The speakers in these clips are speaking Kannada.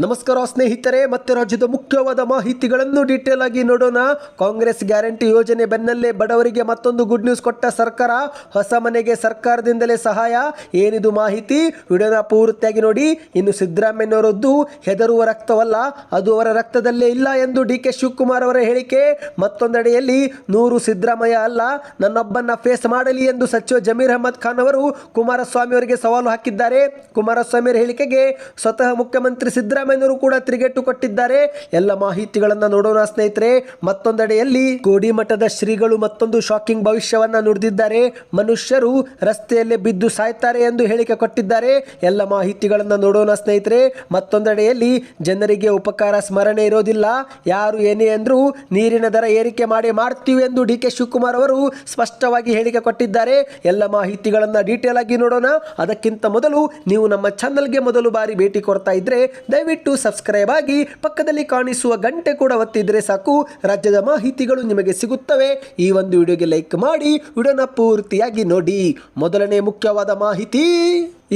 ನಮಸ್ಕಾರ ಸ್ನೇಹಿತರೆ, ಮತ್ತೆ ರಾಜ್ಯದ ಮುಖ್ಯವಾದ ಮಾಹಿತಿಗಳನ್ನು ಡೀಟೇಲ್ ಆಗಿ ನೋಡೋಣ. ಕಾಂಗ್ರೆಸ್ ಗ್ಯಾರಂಟಿ ಯೋಜನೆ ಬೆನ್ನಲ್ಲೇ ಬಡವರಿಗೆ ಮತ್ತೊಂದು ಗುಡ್ ನ್ಯೂಸ್ ಕೊಟ್ಟ ಸರ್ಕಾರ. ಹೊಸ ಮನೆಗೆ ಸರ್ಕಾರದಿಂದಲೇ ಸಹಾಯ. ಏನಿದು ಮಾಹಿತಿ? ವಿಡಿಯೋನ ಪೂರ್ತಿಯಾಗಿ ನೋಡಿ. ಇನ್ನು ಸಿದ್ದರಾಮಯ್ಯನವರದ್ದು ಹೆದರುವ ರಕ್ತವಲ್ಲ, ಅದು ಅವರ ರಕ್ತದಲ್ಲೇ ಇಲ್ಲ ಎಂದು ಡಿ ಕೆ ಶಿವಕುಮಾರ್ ಅವರ ಹೇಳಿಕೆ. ಮತ್ತೊಂದೆಡೆಯಲ್ಲಿ, ನೂರು ಸಿದ್ದರಾಮಯ್ಯ ಅಲ್ಲ, ನನ್ನೊಬ್ಬನ್ನ ಫೇಸ್ ಮಾಡಲಿ ಎಂದು ಸಚಿವ ಜಮೀರ್ ಅಹಮದ್ ಖಾನ್ ಅವರು ಕುಮಾರಸ್ವಾಮಿ ಅವರಿಗೆ ಸವಾಲು ಹಾಕಿದ್ದಾರೆ. ಕುಮಾರಸ್ವಾಮಿ ಅವರ ಹೇಳಿಕೆಗೆ ಸ್ವತಃ ಮುಖ್ಯಮಂತ್ರಿ ಸಿದ್ದರಾಮಯ್ಯನವರು ಕೂಡ ತಿರುಗೇಟು ಕೊಟ್ಟಿದ್ದಾರೆ. ಎಲ್ಲ ಮಾಹಿತಿಗಳನ್ನ ನೋಡೋಣ ಸ್ನೇಹಿತರೆ. ಮತ್ತೊಂದೆಡೆಯಲ್ಲಿ ಕೋಡಿಮಠದ ಶ್ರೀಗಳು ಮತ್ತೊಂದು ಶಾಕಿಂಗ್ ಭವಿಷ್ಯವನ್ನ ನುಡಿದಿದ್ದಾರೆ. ಮನುಷ್ಯರು ರಸ್ತೆಯಲ್ಲೇ ಬಿದ್ದು ಸಾಯ್ತಾರೆ ಎಂದು ಹೇಳಿಕೆ ಕೊಟ್ಟಿದ್ದಾರೆ. ಎಲ್ಲ ಮಾಹಿತಿಗಳನ್ನ ನೋಡೋಣ ಸ್ನೇಹಿತರೆ. ಮತ್ತೊಂದೆಡೆಯಲ್ಲಿ ಜನರಿಗೆ ಉಪಕಾರ ಸ್ಮರಣೆ ಇರೋದಿಲ್ಲ. ಯಾರು ಏನೇ ಅಂದ್ರೂ ನೀರಿನ ದರ ಏರಿಕೆ ಮಾಡಿ ಮಾಡ್ತೀವಿ ಎಂದು ಡಿ ಕೆ ಶಿವಕುಮಾರ್ ಅವರು ಸ್ಪಷ್ಟವಾಗಿ ಹೇಳಿಕೆ ಕೊಟ್ಟಿದ್ದಾರೆ. ಎಲ್ಲ ಮಾಹಿತಿಗಳನ್ನ ಡೀಟೇಲ್ ಆಗಿ ನೋಡೋಣ. ಅದಕ್ಕಿಂತ ಮೊದಲು ನೀವು ನಮ್ಮ ಚಾನಲ್ಗೆ ಮೊದಲು ಬಾರಿ ಭೇಟಿ ಕೊಡ್ತಾ ಇದ್ರೆ ದಯವಿಟ್ಟು ಸಬ್ಸ್ಕ್ರೈಬ್ ಆಗಿ ಪಕ್ಕದಲ್ಲಿ ಕಾಣಿಸುವ ಗಂಟೆ ಕೂಡ ಒತ್ತಿದ್ರೆ ಸಾಕು. ರಾಜ್ಯದ ಮಾಹಿತಿಗಳು ನಿಮಗೆ ಸಿಗುತ್ತವೆ. ಈ ಒಂದು ವಿಡಿಯೋಗೆ ಲೈಕ್ ಮಾಡಿ. ವಿಡಿಯೋನ ಪೂರ್ತಿಯಾಗಿ ನೋಡಿ. ಮೊದಲನೇ ಮುಖ್ಯವಾದ ಮಾಹಿತಿ.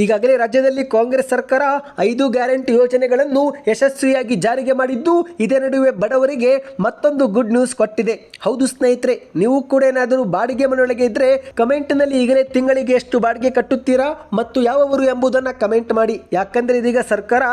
ಈಗಾಗಲೇ ರಾಜ್ಯದಲ್ಲಿ ಕಾಂಗ್ರೆಸ್ ಸರ್ಕಾರ ಐದು ಗ್ಯಾರಂಟಿ ಯೋಜನೆಗಳನ್ನು ಯಶಸ್ವಿಯಾಗಿ ಜಾರಿಗೆ ಮಾಡಿದ್ದು, ಇದೇ ನಡುವೆ ಬಡವರಿಗೆ ಮತ್ತೊಂದು ಗುಡ್ ನ್ಯೂಸ್ ಕೊಟ್ಟಿದೆ. ಹೌದು ಸ್ನೇಹಿತರೆ, ನೀವು ಕೂಡ ಏನಾದರೂ ಬಾಡಿಗೆ ಮನೆಯೊಳಗೆ ಇದ್ರೆ ಕಮೆಂಟ್ನಲ್ಲಿ ಈಗಲೇ ತಿಂಗಳಿಗೆ ಎಷ್ಟು ಬಾಡಿಗೆ ಕಟ್ಟುತ್ತೀರಾ ಮತ್ತು ಯಾವವರು ಎಂಬುದನ್ನು ಕಮೆಂಟ್ ಮಾಡಿ. ಯಾಕಂದ್ರೆ ಇದೀಗ ಸರ್ಕಾರ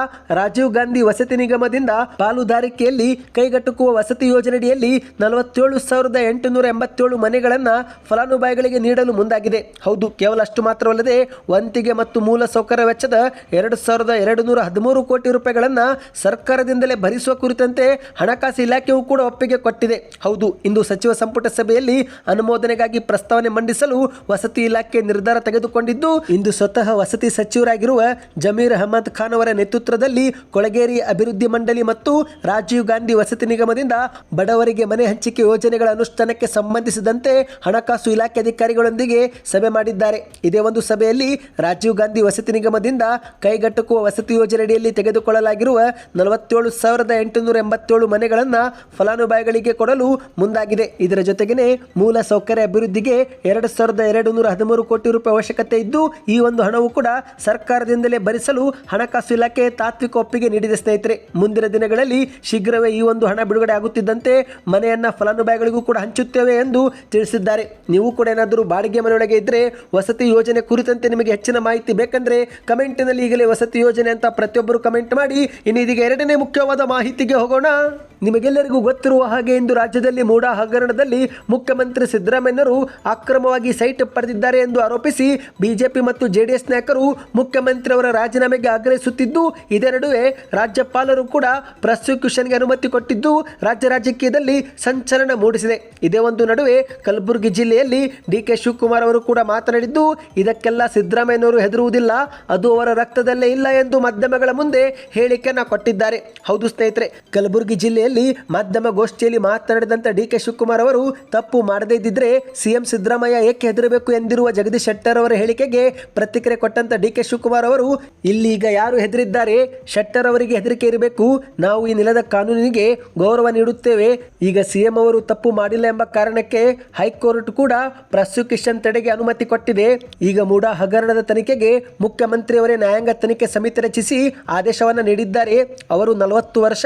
ರಾಜೀವ್ ಗಾಂಧಿ ವಸತಿ ನಿಗಮದಿಂದ ಪಾಲುದಾರಿಕೆಯಲ್ಲಿ ಕೈಗೆಟುಕುವ ವಸತಿ ಯೋಜನೆಯಡಿಯಲ್ಲಿ ನಲವತ್ತೇಳು ಸಾವಿರದ ಎಂಟುನೂರ ಎಂಬತ್ತೇಳು ಮನೆಗಳನ್ನ ಫಲಾನುಭವಿಗಳಿಗೆ ನೀಡಲು ಮುಂದಾಗಿದೆ. ಹೌದು, ಕೇವಲ ಅಷ್ಟು ಮಾತ್ರವಲ್ಲದೆ, ವಂತಿಗೆ ಮತ್ತು ಸೌಕರ್ಯ ವೆಚ್ಚದ ಎರಡು ಸಾವಿರದ ಎರಡು ನೂರ ಹದಿಮೂರು ಕೋಟಿ ರೂಪಾಯಿಗಳನ್ನು ಸರ್ಕಾರದಿಂದಲೇ ಭರಿಸುವ ಕುರಿತಂತೆ ಹಣಕಾಸು ಇಲಾಖೆಯು ಕೂಡ ಒಪ್ಪಿಗೆ ಕೊಟ್ಟಿದೆ. ಹೌದು, ಇಂದು ಸಚಿವ ಸಂಪುಟ ಸಭೆಯಲ್ಲಿ ಅನುಮೋದನೆಗಾಗಿ ಪ್ರಸ್ತಾವನೆ ಮಂಡಿಸಲು ವಸತಿ ಇಲಾಖೆ ನಿರ್ಧಾರ ತೆಗೆದುಕೊಂಡಿದ್ದು, ಇಂದು ಸ್ವತಃ ವಸತಿ ಸಚಿವರಾಗಿರುವ ಜಮೀರ್ ಅಹಮದ್ ಖಾನ್ ಅವರ ನೇತೃತ್ವದಲ್ಲಿ ಕೊಳಗೇರಿ ಅಭಿವೃದ್ಧಿ ಮಂಡಳಿ ಮತ್ತು ರಾಜೀವ್ ಗಾಂಧಿ ವಸತಿ ನಿಗಮದಿಂದ ಬಡವರಿಗೆ ಮನೆ ಹಂಚಿಕೆ ಯೋಜನೆಗಳ ಅನುಷ್ಠಾನಕ್ಕೆ ಸಂಬಂಧಿಸಿದಂತೆ ಹಣಕಾಸು ಇಲಾಖೆ ಅಧಿಕಾರಿಗಳೊಂದಿಗೆ ಸಭೆ ಮಾಡಿದ್ದಾರೆ. ಇದೇ ಒಂದು ಸಭೆಯಲ್ಲಿ ರಾಜೀವ್ ಗಾಂಧಿ ವಸತಿ ನಿಗಮದಿಂದ ಕೈಗೆಟುಕುವ ವಸತಿ ಯೋಜನೆಯಡಿಯಲ್ಲಿ ತೆಗೆದುಕೊಳ್ಳಲಾಗಿರುವ ನಲವತ್ತೇಳು ಸಾವಿರದ ಎಂಟುನೂರ ಎಂಬತ್ತೇಳು ಮನೆಗಳನ್ನು ಫಲಾನುಭವಿಗಳಿಗೆ ಕೊಡಲು ಮುಂದಾಗಿದೆ. ಇದರ ಜೊತೆಗೇನೆ ಮೂಲ ಸೌಕರ್ಯ ಅಭಿವೃದ್ಧಿಗೆ ಎರಡು ಸಾವಿರದ ಎರಡು ನೂರ ಹದಿಮೂರು ಕೋಟಿ ರೂಪಾಯಿ ಅವಶ್ಯಕತೆ ಇದ್ದು, ಈ ಒಂದು ಹಣವು ಕೂಡ ಸರ್ಕಾರದಿಂದಲೇ ಭರಿಸಲು ಹಣಕಾಸು ಇಲಾಖೆ ತಾತ್ವಿಕ ಒಪ್ಪಿಗೆ ನೀಡಿದೆ ಸ್ನೇಹಿತರೆ. ಮುಂದಿನ ದಿನಗಳಲ್ಲಿ ಶೀಘ್ರವೇ ಈ ಒಂದು ಹಣ ಬಿಡುಗಡೆ ಆಗುತ್ತಿದ್ದಂತೆ ಮನೆಯನ್ನ ಫಲಾನುಭವಿಗಳಿಗೂ ಕೂಡ ಹಂಚುತ್ತೇವೆ ಎಂದು ತಿಳಿಸಿದ್ದಾರೆ. ನೀವು ಕೂಡ ಏನಾದರೂ ಬಾಡಿಗೆ ಮನೆಯೊಳಗೆ ಇದ್ರೆ ವಸತಿ ಯೋಜನೆ ಕುರಿತಂತೆ ನಿಮಗೆ ಹೆಚ್ಚಿನ ಮಾಹಿತಿ ಬೇಕಂದ್ರೆ ಕಮೆಂಟಿನಲ್ಲಿ ಈಗಲೇ ವಸತಿ ಯೋಜನೆ ಅಂತ ಪ್ರತಿಯೊಬ್ಬರು ಕಮೆಂಟ್ ಮಾಡಿ, ಇನ್ನು ಇದೀಗ ಎರಡನೇ ಮುಖ್ಯವಾದ ಮಾಹಿತಿಗೆ ಹೋಗೋಣ. ನಿಮಗೆಲ್ಲರಿಗೂ ಗೊತ್ತಿರುವ ಹಾಗೆ ಇಂದು ರಾಜ್ಯದಲ್ಲಿ ಮೂಡ ಹಗರಣದಲ್ಲಿ ಮುಖ್ಯಮಂತ್ರಿ ಸಿದ್ದರಾಮಯ್ಯನವರು ಅಕ್ರಮವಾಗಿ ಸೈಟ್ ಪಡೆದಿದ್ದಾರೆ ಎಂದು ಆರೋಪಿಸಿ ಬಿಜೆಪಿ ಮತ್ತು ಜೆಡಿಎಸ್ ನಾಯಕರು ಮುಖ್ಯಮಂತ್ರಿ ಅವರ ರಾಜೀನಾಮೆಗೆ ಆಗ್ರಹಿಸುತ್ತಿದ್ದು, ಇದೇ ನಡುವೆ ರಾಜ್ಯಪಾಲರು ಕೂಡ ಪ್ರಾಸಿಕ್ಯೂಷನ್ಗೆ ಅನುಮತಿ ಕೊಟ್ಟಿದ್ದು ರಾಜ್ಯ ರಾಜಕೀಯದಲ್ಲಿ ಸಂಚಲನ ಮೂಡಿಸಿದೆ. ಇದೇ ಒಂದು ನಡುವೆ ಕಲಬುರಗಿ ಜಿಲ್ಲೆಯಲ್ಲಿ ಡಿ ಕೆ ಶಿವಕುಮಾರ್ ಅವರು ಕೂಡ ಮಾತನಾಡಿದ್ದು, ಇದಕ್ಕೆಲ್ಲ ಸಿದ್ದರಾಮಯ್ಯನವರು ಹೆದರುವುದಿಲ್ಲ ಅದು ಅವರ ರಕ್ತದಲ್ಲೇ ಇಲ್ಲ ಎಂದು ಮಾಧ್ಯಮಗಳ ಮುಂದೆ ಹೇಳಿಕೆಯನ್ನ ಕೊಟ್ಟಿದ್ದಾರೆ. ಹೌದು ಸ್ನೇಹಿತರೆ, ಕಲಬುರಗಿ ಜಿಲ್ಲೆಯಲ್ಲಿ ಮಾಧ್ಯಮ ಗೋಷ್ಠಿಯಲ್ಲಿ ಮಾತನಾಡಿದಂತ ಡಿ ಕೆ ಶಿವಕುಮಾರ್ ಅವರು, ತಪ್ಪು ಮಾಡದೇ ಇದ್ದಿದ್ರೆ ಸಿಎಂ ಸಿದ್ದರಾಮಯ್ಯ ಏಕೆ ಹೆದರಬೇಕು ಎಂದಿರುವ ಜಗದೀಶ್ ಶೆಟ್ಟರ್ ಅವರ ಹೇಳಿಕೆಗೆ ಪ್ರತಿಕ್ರಿಯೆ ಕೊಟ್ಟಂತ ಡಿ ಕೆ ಶಿವಕುಮಾರ್ ಅವರು ಇಲ್ಲಿ ಈಗ ಯಾರು ಹೆದರಿದ್ದಾರೆ, ಶೆಟ್ಟರ್ ಅವರಿಗೆ ಹೆದರಿಕೆ ಇರಬೇಕು. ನಾವು ಈ ನೆಲದ ಕಾನೂನಿಗೆ ಗೌರವ ನೀಡುತ್ತೇವೆ. ಈಗ ಸಿಎಂ ಅವರು ತಪ್ಪು ಮಾಡಿಲ್ಲ ಎಂಬ ಕಾರಣಕ್ಕೆ ಹೈಕೋರ್ಟ್ ಕೂಡ ಪ್ರಾಸಿಕ್ಯೂಷನ್ ತಡೆಗೆ ಅನುಮತಿ ಕೊಟ್ಟಿದೆ. ಈಗ ಮೂಡ ಹಗರಣದ ತನಿಖೆಗೆ ಮುಖ್ಯಮಂತ್ರಿಯವರೇ ನ್ಯಾಯಾಂಗ ತನಿಖೆ ಸಮಿತಿ ರಚಿಸಿ ಆದೇಶವನ್ನು ನೀಡಿದ್ದಾರೆ. ಅವರು ನಲವತ್ತು ವರ್ಷ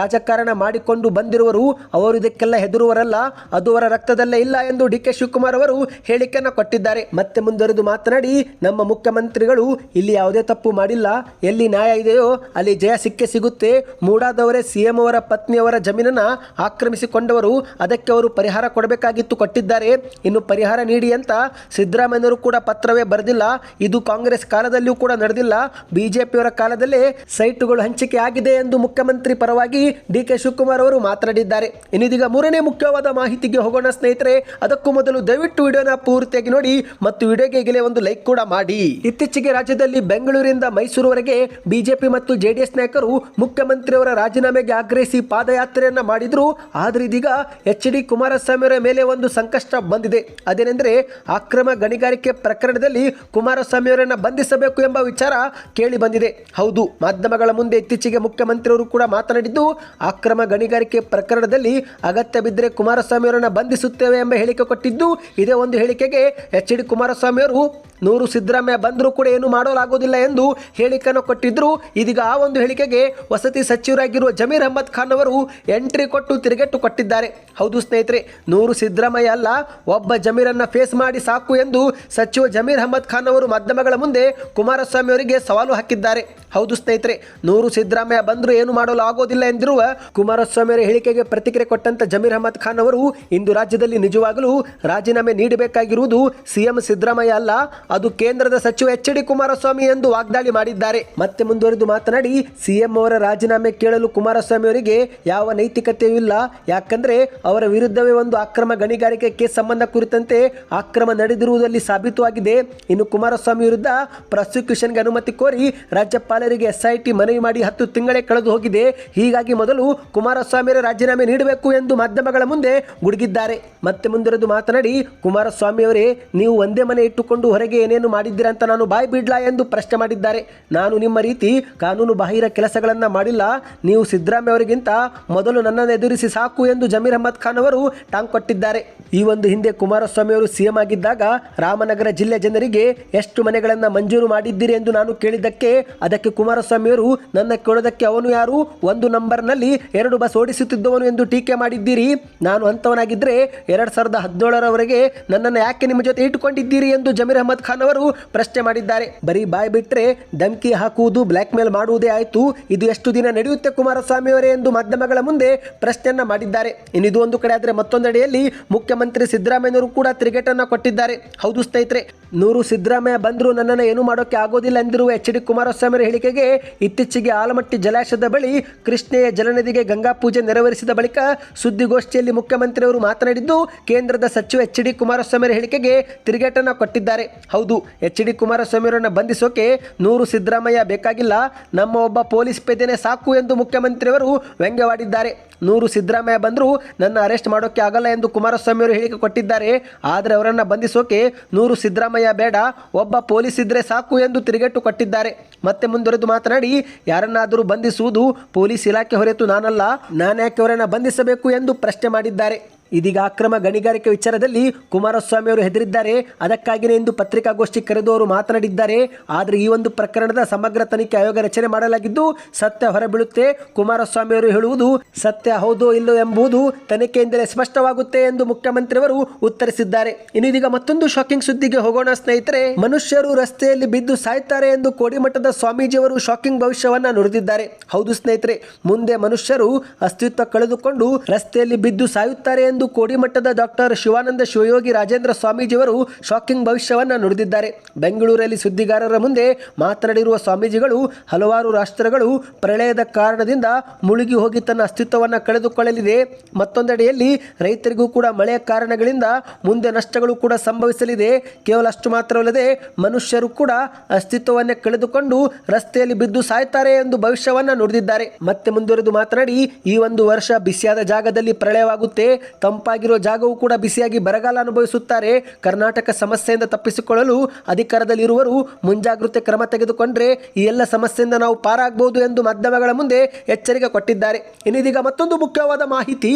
ರಾಜಕಾರಣ ಮಾಡಿಕೊಂಡು ಬಂದಿರುವರು. ಅವರು ಇದಕ್ಕೆಲ್ಲ ಹೆದರುವರಲ್ಲ ಅದು ಅವರ ರಕ್ತದಲ್ಲೇ ಇಲ್ಲ ಎಂದು ಡಿ ಕೆ ಶಿವಕುಮಾರ್ ಅವರು ಹೇಳಿಕೆಯನ್ನು ಕೊಟ್ಟಿದ್ದಾರೆ. ಮತ್ತೆ ಮುಂದುವರೆದು ಮಾತನಾಡಿ, ನಮ್ಮ ಮುಖ್ಯಮಂತ್ರಿಗಳು ಇಲ್ಲಿ ಯಾವುದೇ ತಪ್ಪು ಮಾಡಿಲ್ಲ. ಎಲ್ಲಿ ನ್ಯಾಯ ಇದೆಯೋ ಅಲ್ಲಿ ಜಯ ಸಿಕ್ಕೆ ಸಿಗುತ್ತೆ. ಮೂಡಾದವರೇ ಸಿಎಂ ಅವರ ಪತ್ನಿಯವರ ಜಮೀನನ್ನ ಆಕ್ರಮಿಸಿಕೊಂಡವರು. ಅದಕ್ಕೆ ಅವರು ಪರಿಹಾರ ಕೊಡಬೇಕಾಗಿತ್ತು ಕೊಟ್ಟಿದ್ದಾರೆ. ಇನ್ನು ಪರಿಹಾರ ನೀಡಿ ಅಂತ ಸಿದ್ದರಾಮಯ್ಯನವರು ಕೂಡ ಪತ್ರವೇ ಬರೆದಿಲ್ಲ. ಇದು ಕಾಂಗ್ರೆಸ್ ಕಾಲದಲ್ಲಿಯೂ ಕೂಡ ನಡೆದಿಲ್ಲ. ಬಿಜೆಪಿಯವರ ಕಾಲದಲ್ಲೇ ಸೈಟುಗಳು ಹಂಚಿಕೆ ಆಗಿದೆ ಎಂದು ಮುಖ್ಯಮಂತ್ರಿ ಪರವಾಗಿ ಡಿ ಕೆ ಶಿವಕುಮಾರ್ ಅವರು ಮಾತನಾಡಿದ್ದಾರೆ. ಇನ್ನಿದೀಗ ಮೂರನೇ ಮುಖ್ಯವಾದ ಮಾಹಿತಿಗೆ ಹೋಗೋಣ ಸ್ನೇಹಿತರೆ, ಅದಕ್ಕೂ ಮೊದಲು ದಯವಿಟ್ಟು ವಿಡಿಯೋನ ಪೂರ್ತಿಯಾಗಿ ನೋಡಿ ಮತ್ತು ವಿಡಿಯೋಗೆ ಒಂದು ಲೈಕ್ ಕೂಡ ಮಾಡಿ. ಇತ್ತೀಚೆಗೆ ರಾಜ್ಯದಲ್ಲಿ ಬೆಂಗಳೂರಿಂದ ಮೈಸೂರುವರೆಗೆ ಬಿಜೆಪಿ ಮತ್ತು ಜೆಡಿಎಸ್ ನಾಯಕರು ಮುಖ್ಯಮಂತ್ರಿಯವರ ರಾಜೀನಾಮೆಗೆ ಆಗ್ರಹಿಸಿ ಪಾದಯಾತ್ರೆಯನ್ನ ಮಾಡಿದ್ರು. ಆದ್ರೆ ಇದೀಗ ಎಚ್ ಡಿ ಕುಮಾರಸ್ವಾಮಿ ಅವರ ಮೇಲೆ ಒಂದು ಸಂಕಷ್ಟ ಬಂದಿದೆ. ಅದೇನೆಂದ್ರೆ, ಅಕ್ರಮ ಗಣಿಗಾರಿಕೆ ಪ್ರಕರಣದಲ್ಲಿ ಕುಮಾರಸ್ವಾಮಿ ಅವರನ್ನ ಬಂಧಿಸಬೇಕು ಎಂಬ ವಿಚಾರ ಕೇಳಿ ಬಂದಿದೆ. ಹೌದು, ಮಾಧ್ಯಮಗಳ ಮುಂದೆ ಇತ್ತೀಚೆಗೆ ಮುಖ್ಯಮಂತ್ರಿಯವರು ಕೂಡ ಮಾತನಾಡಿದ್ದು, ಅಕ್ರಮ ಗಣಿಗಾರಿಕೆ ಪ್ರಕರಣದಲ್ಲಿ ಅಗತ್ಯ ಬಿದ್ದರೆ ಕುಮಾರಸ್ವಾಮಿ ಅವರನ್ನ ಬಂಧಿಸುತ್ತೇವೆ ಎಂಬ ಹೇಳಿಕೆ ಕೊಟ್ಟಿದ್ದು, ಇದೇ ಒಂದು ಹೇಳಿಕೆಗೆ ಎಚ್ ಡಿ ಕುಮಾರಸ್ವಾಮಿ ಅವರು ನೂರು ಸಿದ್ದರಾಮಯ್ಯ ಬಂದರೂ ಕೂಡ ಏನು ಮಾಡಲಾಗುವುದಿಲ್ಲ ಎಂದು ಹೇಳಿಕೆಯನ್ನು ಕೊಟ್ಟಿದ್ದರು ಇದೀಗ ಆ ಒಂದು ಹೇಳಿಕೆಗೆ ವಸತಿ ಸಚಿವರಾಗಿರುವ ಜಮೀರ್ ಅಹಮದ್ ಖಾನ್ ಅವರು ಎಂಟ್ರಿ ಕೊಟ್ಟು ತಿರುಗೇಟು ಕೊಟ್ಟಿದ್ದಾರೆ. ಹೌದು ಸ್ನೇಹಿತರೆ, ನೂರು ಸಿದ್ದರಾಮಯ್ಯ ಅಲ್ಲ, ಒಬ್ಬ ಜಮೀರನ್ನು ಫೇಸ್ ಮಾಡಿ ಸಾಕು ಎಂದು ಸಚಿವ ಜಮೀರ್ ಅಹಮದ್ ಖಾನ್ ಅವರು ಮಾಧ್ಯಮಗಳ ಮುಂದೆ ಕುಮಾರಸ್ವಾಮಿ ಅವರಿಗೆ ಸವಾಲು ಹಾಕಿದ್ದಾರೆ. ಹೌದು ಸ್ನೇಹಿತರೆ, ನೂರು ಸಿದ್ದರಾಮಯ್ಯ ಬಂದರೂ ಏನು ಮಾಡಲು ಆಗೋದಿಲ್ಲ ಎಂದಿರುವ ಕುಮಾರಸ್ವಾಮಿ ಅವರ ಹೇಳಿಕೆಗೆ ಪ್ರತಿಕ್ರಿಯೆ ಕೊಟ್ಟಂತ ಜಮೀರ್ ಅಹಮದ್ ಖಾನ್ ಅವರು, ಇಂದು ರಾಜ್ಯದಲ್ಲಿ ನಿಜವಾಗಲೂ ರಾಜೀನಾಮೆ ನೀಡಬೇಕಾಗಿರುವುದು ಸಿಎಂ ಸಿದ್ದರಾಮಯ್ಯ ಅಲ್ಲ ಅದು ಕೇಂದ್ರದ ಸಚಿವ ಎಚ್ ಡಿ ಕುಮಾರಸ್ವಾಮಿ ಎಂದು ವಾಗ್ದಾಳಿ ಮಾಡಿದ್ದಾರೆ. ಮತ್ತೆ ಮುಂದುವರೆದು ಮಾತನಾಡಿ, ಸಿಎಂ ಅವರ ರಾಜೀನಾಮೆ ಕೇಳಲು ಕುಮಾರಸ್ವಾಮಿ ಅವರಿಗೆ ಯಾವ ನೈತಿಕತೆಯೂ ಇಲ್ಲ. ಯಾಕಂದ್ರೆ ಅವರ ವಿರುದ್ಧವೇ ಒಂದು ಅಕ್ರಮ ಗಣಿಗಾರಿಕೆ ಕೇಸ್ ಸಂಬಂಧ ಕುರಿತಂತೆ ಅಕ್ರಮ ನಡೆದಿರುವುದರಲ್ಲಿ ಸಾಬೀತುವಾಗಿದೆ. ಇನ್ನು ಕುಮಾರಸ್ವಾಮಿ ವಿರುದ್ಧ ಪ್ರಾಸಿಕ್ಯೂಷನ್ಗೆ ಅನುಮತಿ ಕೋರಿ ರಾಜ್ಯಪಾಲರಿಗೆ ಎಸ್ಐಟಿ ಮನವಿ ಮಾಡಿ ಹತ್ತು ತಿಂಗಳೇ ಕಳೆದು ಹೋಗಿದೆ. ಹೀಗಾಗಿ ಮೊದಲು ಕುಮಾರಸ್ವಾಮಿ ರಾಜೀನಾಮೆ ನೀಡಬೇಕು ಎಂದು ಮಾಧ್ಯಮಗಳ ಮುಂದೆ ಗುಡುಗಿದ್ದಾರೆ. ಮತ್ತೆ ಮುಂದುವರೆದು ಮಾತನಾಡಿ ಕುಮಾರಸ್ವಾಮಿ ಅವರೇ ನೀವು ಒಂದೇ ಮನೆ ಇಟ್ಟುಕೊಂಡು ಹೊರಗೆ ಏನೇನು ಮಾಡಿದ್ದೀರಾ ಅಂತ ನಾನು ಬಾಯಿ ಬಿಡ್ಲಾ ಎಂದು ಪ್ರಶ್ನೆ ಮಾಡಿದ್ದಾರೆ. ನಾನು ನಿಮ್ಮ ರೀತಿ ಕಾನೂನು ಬಾಹಿರ ಕೆಲಸಗಳನ್ನು ಮಾಡಿಲ್ಲ. ನೀವು ಸಿದ್ದರಾಮಯ್ಯ ಅವರಿಗಿಂತ ಮೊದಲು ನನ್ನನ್ನು ಎದುರಿಸಿ ಸಾಕು ಎಂದು ಜಮೀರ್ ಅಹಮದ್ ಖಾನ್ ಅವರು ಟಾಂಗ್ ಕೊಟ್ಟಿದ್ದಾರೆ. ಈ ಒಂದು ಹಿಂದೆ ಕುಮಾರಸ್ವಾಮಿ ಅವರು ಸಿಎಂ ಆಗಿದ್ದಾಗ ರಾಮನಗರ ಜಿಲ್ಲೆ ಜನರಿಗೆ ಎಷ್ಟು ಮನೆಗಳನ್ನು ಮಂಜೂರು ಮಾಡಿದ್ದೀರಿ ಎಂದು ನಾನು ಕೇಳಿದ್ದಕ್ಕೆ ಅದಕ್ಕೆ ಕುಮಾರಸ್ವಾಮಿ ಅವರು, ನನ್ನ ಕೇಳೋದಕ್ಕೆ ಅವನು ಯಾರು? ಒಂದು ನಂಬರ್ನಲ್ಲಿ ಎರಡು ಬಸ್ ಓಡಿಸುತ್ತಿದ್ದವನು ಎಂದು ಟೀಕೆ ಮಾಡಿದ್ದೀರಿ. ನಾನು ಅಂಥವನಾಗಿದ್ದರೆ ಎರಡು ಸಾವಿರದ ಹದಿನೇಳರವರೆಗೆ ನನ್ನನ್ನು ಯಾಕೆ ನಿಮ್ಮ ಜೊತೆ ಇಟ್ಟುಕೊಂಡಿದ್ದೀರಿ ಎಂದು ಜಮೀರ್ ಅಹಮದ್ ಅವರು ಪ್ರಶ್ನೆ ಮಾಡಿದ್ದಾರೆ. ಬರೀ ಬಾಯ್ ಬಿಟ್ಟರೆ ಧಮಕಿ ಹಾಕುವುದು ಬ್ಲ್ಯಾಕ್ ಮೇಲ್ ಮಾಡುವುದೇ ಆಯಿತು. ಇದು ಎಷ್ಟು ದಿನ ನಡೆಯುತ್ತೆ ಕುಮಾರಸ್ವಾಮಿ ಅವರೇ ಎಂದು ಮಾಧ್ಯಮಗಳ ಮುಂದೆ ಪ್ರಶ್ನೆಯನ್ನ ಮಾಡಿದ್ದಾರೆ. ಇನ್ನಿದು ಒಂದು ಕಡೆ ಆದರೆ ಮತ್ತೊಂದೆಡೆಯಲ್ಲಿ ಮುಖ್ಯಮಂತ್ರಿ ಸಿದ್ದರಾಮಯ್ಯನವರು ಕೂಡ ತಿರುಗೇಟನ್ನು ಕೊಟ್ಟಿದ್ದಾರೆ. ಹೌದು ಸ್ನೇಹಿತರೆ, ನೂರು ಸಿದ್ದರಾಮಯ್ಯ ಬಂದರೂ ನನ್ನನ್ನು ಏನು ಮಾಡೋಕ್ಕೆ ಆಗೋದಿಲ್ಲ ಎಂದಿರುವ ಎಚ್ ಡಿ ಕುಮಾರಸ್ವಾಮಿ ಹೇಳಿಕೆಗೆ ಇತ್ತೀಚೆಗೆ ಆಲಮಟ್ಟಿ ಜಲಾಶಯದ ಬಳಿ ಕೃಷ್ಣೆಯ ಜಲನದಿಗೆ ಗಂಗಾ ಪೂಜೆ ನೆರವೇರಿಸಿದ ಬಳಿಕ ಸುದ್ದಿಗೋಷ್ಠಿಯಲ್ಲಿ ಮುಖ್ಯಮಂತ್ರಿಯವರು ಮಾತನಾಡಿದ್ದು, ಕೇಂದ್ರದ ಸಚಿವ ಎಚ್ ಡಿ ಕುಮಾರಸ್ವಾಮಿ ಹೇಳಿಕೆಗೆ ತಿರುಗೇಟನ್ನು ಕೊಟ್ಟಿದ್ದಾರೆ. ಹೌದು, ಎಚ್ ಡಿ ಕುಮಾರಸ್ವಾಮಿ ಅವರನ್ನು ಬಂಧಿಸೋಕೆ ನೂರು ಸಿದ್ದರಾಮಯ್ಯ ಬೇಕಾಗಿಲ್ಲ. ನಮ್ಮ ಒಬ್ಬ ಪೊಲೀಸ್ ಪೇದೆನೇ ಸಾಕು ಎಂದು ಮುಖ್ಯಮಂತ್ರಿಯವರು ವ್ಯಂಗ್ಯವಾಡಿದ್ದಾರೆ. ನೂರು ಸಿದ್ದರಾಮಯ್ಯ ಬಂದರೂ ನನ್ನ ಅರೆಸ್ಟ್ ಮಾಡೋಕ್ಕೆ ಆಗಲ್ಲ ಎಂದು ಕುಮಾರಸ್ವಾಮಿ ಅವರು ಹೇಳಿಕೆ ಕೊಟ್ಟಿದ್ದಾರೆ. ಆದರೆ ಅವರನ್ನು ಬಂಧಿಸೋಕೆ ನೂರು ಸಿದ್ದರಾಮಯ್ಯ ಬೇಡ. ಒಬ್ಬ ಪೊಲೀಸ್ ಇದ್ದರೆ ಸಾಕು ಎಂದು ತಿರುಗೇಟು ಕೊಟ್ಟಿದ್ದಾರೆ. ಮತ್ತೆ ಮುಂದುವರೆದು ಮಾತನಾಡಿ, ಯಾರನ್ನಾದರೂ ಬಂಧಿಸುವುದು ಪೊಲೀಸ್ ಇಲಾಖೆ ಹೊರತು ನಾನಲ್ಲ. ನಾನ್ಯಾಕೆ ಅವರನ್ನು ಬಂಧಿಸಬೇಕು ಎಂದು ಪ್ರಶ್ನೆ ಮಾಡಿದ್ದಾರೆ. ಇದೀಗ ಅಕ್ರಮ ಗಣಿಗಾರಿಕೆ ವಿಚಾರದಲ್ಲಿ ಕುಮಾರಸ್ವಾಮಿ ಅವರು ಹೆದರಿದ್ದಾರೆ. ಅದಕ್ಕಾಗಿನೇ ಎಂದು ಪತ್ರಿಕಾಗೋಷ್ಠಿ ಕರೆದು ಅವರು ಮಾತನಾಡಿದ್ದಾರೆ. ಆದರೆ ಈ ಒಂದು ಪ್ರಕರಣದ ಸಮಗ್ರ ತನಿಖೆ ಆಯೋಗ ರಚನೆ ಮಾಡಲಾಗಿದ್ದು ಸತ್ಯ ಹೊರಬೀಳುತ್ತೆ. ಕುಮಾರಸ್ವಾಮಿ ಅವರು ಹೇಳುವುದು ಸತ್ಯ ಹೌದೋ ಇಲ್ಲೋ ಎಂಬುದು ತನಿಖೆಯಿಂದಲೇ ಸ್ಪಷ್ಟವಾಗುತ್ತೆ ಎಂದು ಮುಖ್ಯಮಂತ್ರಿಯವರು ಉತ್ತರಿಸಿದ್ದಾರೆ. ಇನ್ನು ಇದೀಗ ಮತ್ತೊಂದು ಶಾಕಿಂಗ್ ಸುದ್ದಿಗೆ ಹೋಗೋಣ ಸ್ನೇಹಿತರೆ. ಮನುಷ್ಯರು ರಸ್ತೆಯಲ್ಲಿ ಬಿದ್ದು ಸಾಯ್ತಾರೆ ಎಂದು ಕೋಡಿಮಠದ ಸ್ವಾಮೀಜಿಯವರು ಶಾಕಿಂಗ್ ಭವಿಷ್ಯವನ್ನ ನುಡಿದಿದ್ದಾರೆ. ಹೌದು ಸ್ನೇಹಿತರೆ, ಮುಂದೆ ಮನುಷ್ಯರು ಅಸ್ತಿತ್ವ ಕಳೆದುಕೊಂಡು ರಸ್ತೆಯಲ್ಲಿ ಬಿದ್ದು ಸಾಯುತ್ತಾರೆ ಎಂದು ಕೋಡಿಮಠದ ಡಾಕ್ಟರ್ ಶಿವಾನಂದ ಶಿವಯೋಗಿ ರಾಜೇಂದ್ರ ಸ್ವಾಮೀಜಿಯವರು ಶಾಕಿಂಗ್ ಭವಿಷ್ಯವನ್ನು ನುಡಿದಿದ್ದಾರೆ. ಬೆಂಗಳೂರಲ್ಲಿ ಸುದ್ದಿಗಾರರ ಮುಂದೆ ಮಾತನಾಡಿರುವ ಸ್ವಾಮೀಜಿಗಳು, ಹಲವಾರು ರಾಷ್ಟ್ರಗಳು ಪ್ರಳಯದ ಕಾರಣದಿಂದ ಮುಳುಗಿ ಹೋಗಿ ತನ್ನ ಅಸ್ತಿತ್ವವನ್ನು ಕಳೆದುಕೊಳ್ಳಲಿದೆ. ಮತ್ತೊಂದೆಡೆಯಲ್ಲಿ ರೈತರಿಗೂ ಕೂಡ ಮಳೆಯ ಕಾರಣಗಳಿಂದ ಮುಂದೆ ನಷ್ಟಗಳು ಕೂಡ ಸಂಭವಿಸಲಿದೆ. ಕೇವಲ ಅಷ್ಟು ಮಾತ್ರವಲ್ಲದೆ ಮನುಷ್ಯರು ಕೂಡ ಅಸ್ತಿತ್ವವನ್ನೇ ಕಳೆದುಕೊಂಡು ರಸ್ತೆಯಲ್ಲಿ ಬಿದ್ದು ಸಾಯ್ತಾರೆ ಎಂದು ಭವಿಷ್ಯವನ್ನು ನುಡಿದಿದ್ದಾರೆ. ಮತ್ತೆ ಮುಂದುವರೆದು ಮಾತನಾಡಿ, ಈ ಒಂದು ವರ್ಷ ಬಿಸಿಯಾದ ಜಾಗದಲ್ಲಿ ಪ್ರಳಯವಾಗುತ್ತೆ. ತಂಪಾಗಿರೋ ಜಾಗವು ಕೂಡ ಬಿಸಿಯಾಗಿ ಬರಗಾಲ ಅನುಭವಿಸುತ್ತಾರೆ. ಕರ್ನಾಟಕ ಸಮಸ್ಯೆಯಿಂದ ತಪ್ಪಿಸಿಕೊಳ್ಳಲು ಅಧಿಕಾರದಲ್ಲಿರುವರು ಮುಂಜಾಗ್ರತೆ ಕ್ರಮ ತೆಗೆದುಕೊಂಡ್ರೆ ಈ ಎಲ್ಲ ಸಮಸ್ಯೆಯಿಂದ ನಾವು ಪಾರಾಗಬಹುದು ಎಂದು ಮಾಧ್ಯಮಗಳ ಮುಂದೆ ಎಚ್ಚರಿಕೆ ಕೊಟ್ಟಿದ್ದಾರೆ. ಇನ್ನಿದೀಗ ಮತ್ತೊಂದು ಮುಖ್ಯವಾದ ಮಾಹಿತಿ.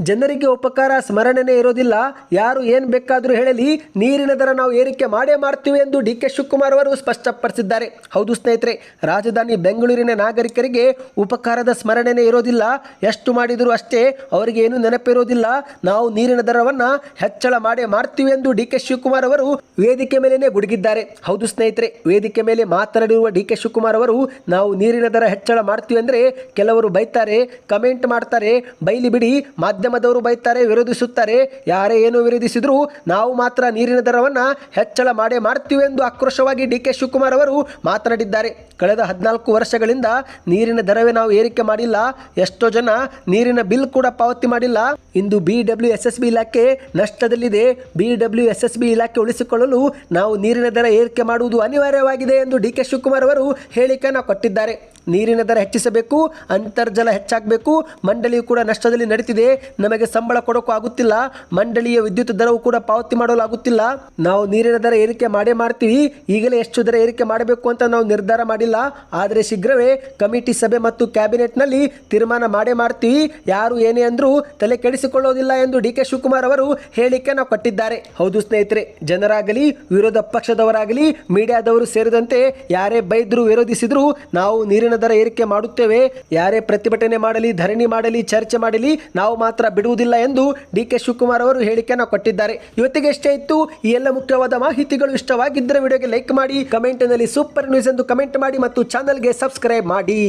ಜನರಿಗೆ ಉಪಕಾರ, ಸ್ಮರಣೆನೇ ಇರೋದಿಲ್ಲ. ಯಾರು ಏನ್ ಬೇಕಾದರೂ ಹೇಳಲಿ. ನೀರಿನ ದರ ನಾವು ಏರಿಕೆ ಮಾಡೇ ಮಾಡ್ತೀವಿ ಎಂದು ಡಿ ಕೆ ಶಿವಕುಮಾರ್ ಅವರು ಸ್ಪಷ್ಟಪಡಿಸಿದ್ದಾರೆ. ಹೌದು ಸ್ನೇಹಿತರೆ, ರಾಜಧಾನಿ ಬೆಂಗಳೂರಿನ ನಾಗರಿಕರಿಗೆ ಉಪಕಾರದ ಸ್ಮರಣೆನೇ ಇರೋದಿಲ್ಲ. ಎಷ್ಟು ಮಾಡಿದರೂ ಅಷ್ಟೇ ಅವರಿಗೆ ಏನು ನೆನಪಿರೋದಿಲ್ಲ. ನಾವು ನೀರಿನ ದರವನ್ನ ಹೆಚ್ಚಳ ಮಾಡೇ ಮಾಡ್ತೀವಿ ಎಂದು ಡಿ ಕೆ ಶಿವಕುಮಾರ್ ಅವರು ವೇದಿಕೆ ಮೇಲೇನೆ ಗುಡುಗಿದ್ದಾರೆ. ಹೌದು ಸ್ನೇಹಿತರೆ, ವೇದಿಕೆ ಮೇಲೆ ಮಾತನಾಡಿರುವ ಡಿ ಕೆ ಶಿವಕುಮಾರ್ ಅವರು, ನಾವು ನೀರಿನ ದರ ಹೆಚ್ಚಳ ಮಾಡ್ತೀವಿ ಅಂದ್ರೆ ಕೆಲವರು ಬೈತಾರೆ, ಕಮೆಂಟ್ ಮಾಡ್ತಾರೆ, ಬೈಲಿ ಬಿಡಿ, ಮಾಧ್ಯಮದವರು ಬೈತಾರೆ, ವಿರೋಧಿಸುತ್ತಾರೆ, ಯಾರೇ ಏನು ವಿರೋಧಿಸಿದ್ರು ನಾವು ಮಾತ್ರ ನೀರಿನ ದರವನ್ನ ಹೆಚ್ಚಳ ಮಾಡೇ ಮಾಡ್ತೀವಿ ಎಂದು ಆಕ್ರೋಶವಾಗಿ ಡಿ ಕೆ ಶಿವಕುಮಾರ್ ಅವರು ಮಾತನಾಡಿದ್ದಾರೆ. ಕಳೆದ ಹದಿನಾಲ್ಕು ವರ್ಷಗಳಿಂದ ನೀರಿನ ದರವೇ ನಾವು ಏರಿಕೆ ಮಾಡಿಲ್ಲ, ಎಷ್ಟೋ ಜನ ನೀರಿನ ಬಿಲ್ ಕೂಡ ಪಾವತಿ ಮಾಡಿಲ್ಲ. ಇಂದು B W S S B ಇಲಾಖೆ ನಷ್ಟದಲ್ಲಿದೆ. B W S S B ಇಲಾಖೆ ಉಳಿಸಿಕೊಳ್ಳಲು ನಾವು ನೀರಿನ ದರ ಏರಿಕೆ ಮಾಡುವುದು ಅನಿವಾರ್ಯವಾಗಿದೆ ಎಂದು ಡಿ ಕೆ ಶಿವಕುಮಾರ್ ಅವರು ಹೇಳಿಕೆಯನ್ನು ಕೊಟ್ಟಿದ್ದಾರೆ. ನೀರಿನ ದರ ಹೆಚ್ಚಿಸಬೇಕು, ಅಂತರ್ಜಲ ಹೆಚ್ಚಾಗಬೇಕು, ಮಂಡಳಿಯು ಕೂಡ ನಷ್ಟದಲ್ಲಿ ನಡೀತಿದೆ. ನಮಗೆ ಸಂಬಳ ಕೊಡೋಕ್ಕೂ ಆಗುತ್ತಿಲ್ಲ, ಮಂಡಳಿಯ ವಿದ್ಯುತ್ ದರವು ಕೂಡ ಪಾವತಿ ಮಾಡಲು ಆಗುತ್ತಿಲ್ಲ ನಾವು ನೀರಿನ ದರ ಏರಿಕೆ ಮಾಡೇ ಮಾಡ್ತೀವಿ, ಈಗಲೇ ಎಷ್ಟು ದರ ಏರಿಕೆ ಮಾಡಬೇಕು ಅಂತ ನಾವು ನಿರ್ಧಾರ ಮಾಡಿಲ್ಲ. ಆದರೆ ಶೀಘ್ರವೇ ಕಮಿಟಿ ಸಭೆ ಮತ್ತು ಕ್ಯಾಬಿನೆಟ್ನಲ್ಲಿ ತೀರ್ಮಾನ ಮಾಡೇ ಮಾಡ್ತೀವಿ. ಯಾರು ಏನೇ ಅಂದರೂ ತಲೆ ಕೆಡಿಸಿಕೊಳ್ಳೋದಿಲ್ಲ ಎಂದು ಡಿ ಕೆ ಶಿವಕುಮಾರ್ ಅವರು ಹೇಳಿಕೆಯನ್ನು ಕೊಟ್ಟಿದ್ದಾರೆ. ಹೌದು ಸ್ನೇಹಿತರೆ, ಜನರಾಗಲಿ, ವಿರೋಧ ಪಕ್ಷದವರಾಗಲಿ, ಮೀಡಿಯಾದವರು ಸೇರಿದಂತೆ ಯಾರೇ ಬೈದ್ರು ವಿರೋಧಿಸಿದ್ರು ನಾವು ನೀರಿನ ದರ ಏರಿಕೆ ಮಾಡುತ್ತೇವೆ. ಯಾರೇ ಪ್ರತಿಭಟನೆ ಮಾಡಲಿ, ಧರಣಿ ಮಾಡಲಿ, ಚರ್ಚೆ ಮಾಡಲಿ, ನಾವು ಮಾತ್ರ ಬಿಡುವುದಿಲ್ಲ ಎಂದು ಡಿ ಕೆ ಶಿವಕುಮಾರ್ ಅವರು ಹೇಳಿಕೆಯನ್ನು ಕೊಟ್ಟಿದ್ದಾರೆ. ಇವತ್ತಿಗೆ ಎಷ್ಟೇ ಇತ್ತು, ಈ ಎಲ್ಲ ಮುಖ್ಯವಾದ ಮಾಹಿತಿಗಳು ಇಷ್ಟವಾಗಿದ್ದರೆ ವಿಡಿಯೋಗೆ ಲೈಕ್ ಮಾಡಿ, ಕಮೆಂಟ್ನಲ್ಲಿ ಸೂಪರ್ ನ್ಯೂಸ್ ಎಂದು ಕಮೆಂಟ್ ಮಾಡಿ ಮತ್ತು ಚಾನಲ್ಗೆ ಸಬ್ಸ್ಕ್ರೈಬ್ ಮಾಡಿ.